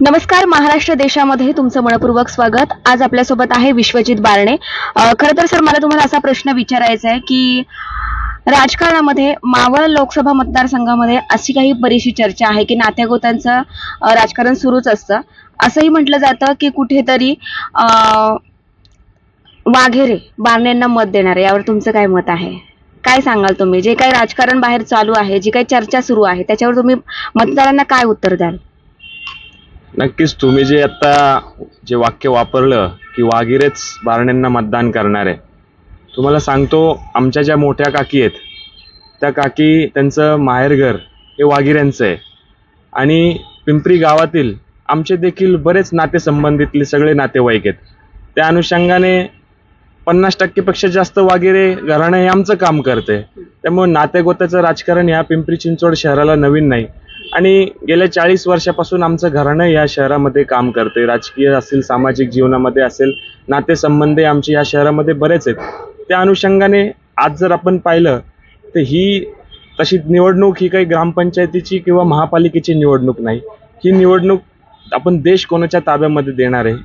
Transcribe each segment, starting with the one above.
नमस्कार महाराष्ट्र देशामध्ये तुमचं मनपूर्वक स्वागत. आज आपल्यासोबत आहे विश्वजित बारणे. खर खरं तर सर मला तुम्हाला असा प्रश्न विचारायचा आहे की राजकारणामध्ये मावळ लोकसभा मतदारसंघामध्ये अशी काही बरीचशी चर्चा आहे की नात्यागोतांचं राजकारण सुरूच असतं. असंही म्हटलं जातं की कुठेतरी अ, वाघेरे बारण्यांना मत देणार आहे यावर तुमचं काय मत आहे? काय सांगाल तुम्ही? जे काही राजकारण बाहेर चालू आहे जी काही चर्चा सुरू आहे त्याच्यावर तुम्ही मतदारांना काय उत्तर द्याल? नक्कीच तुम्ही जे आता जे वाक्य वापरलं की वागिरेच बारण्यांना मतदान करणार आहे तुम्हाला सांगतो आमच्या ज्या मोठ्या काकी आहेत त्या काकी त्यांचं माहेरघर हे वागिऱ्यांचं आहे. आणि पिंपरी गावातील आमचे देखील बरेच नातेसंबंधितले सगळे नातेवाईक आहेत. त्या अनुषंगाने पन्नास टक्केपेक्षा जास्त वागिरे घराणं हे आमचं काम करते त्यामुळे नातेगोत्याचं राजकारण ह्या पिंपरी चिंचवड शहराला नवीन नाही. आणि गेल्या चाळीस वर्षापासून आमचं घराणं या शहरामध्ये काम करते राजकीय असेल सामाजिक जीवनामध्ये असेल नातेसंबंध आमचे या शहरामध्ये बरेच आहेत. त्या अनुषंगाने आज जर आपण पाहिलं तर ही तशी निवडणूक ही काही ग्रामपंचायतीची किंवा महापालिकेची निवडणूक नाही. ही निवडणूक आपण देश कोणाच्या ताब्यामध्ये देणार आहे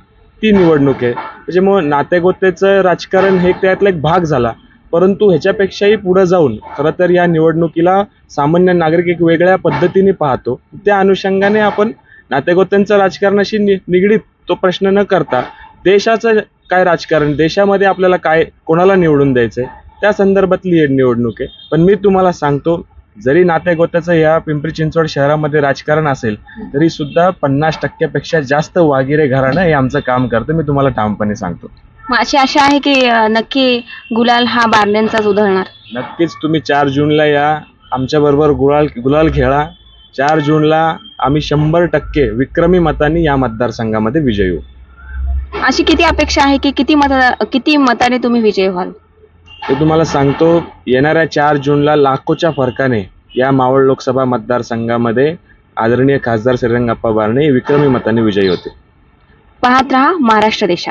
ती निवडणूक आहे. त्याच्यामुळं नातेगोतेचं राजकारण हे त्यातला एक भाग झाला. परंतु ह्याच्यापेक्षाही पुढं जाऊन खरं तर या निवडणुकीला सामान्य नागरिक एक वेगळ्या पद्धतीने पाहतो. त्या अनुषंगाने आपण नातेगोत्यांचं राजकारणाशी नि निगडीत तो प्रश्न न करता देशाचं काय राजकारण देशामध्ये आपल्याला काय कोणाला निवडून द्यायचं आहे त्या संदर्भातली निवडणूक आहे. पण मी तुम्हाला सांगतो जरी नातेगोत्याचं या पिंपरी चिंचवड शहरामध्ये राजकारण असेल तरी सुद्धा पन्नास टक्क्यापेक्षा जास्त वागिरे घराणं हे आमचं काम करतं. मी तुम्हाला ठामपणे सांगतो. मग अशी आशा आहे की अ, नक्की गुलाल हा बारण्यांचाच उधळणार. नक्कीच तुम्ही चार जूनला या. आमच्याबरोबर गुलाल गुलाल खेळा. चार जूनला आम्ही शंभर टक्के विक्रमी मतांनी या मतदारसंघामध्ये विजयी होऊ. अशी किती अपेक्षा आहे की किती मत किती मताने तुम्ही विजय व्हाल? ते तुम्हाला सांगतो येणाऱ्या चार जूनला लाखोच्या फरकाने या मावळ लोकसभा मतदारसंघामध्ये आदरणीय खासदार श्रीरंगाप्पा बारणे विक्रमी मताने विजयी होते. पाहत रहा महाराष्ट्र देशा.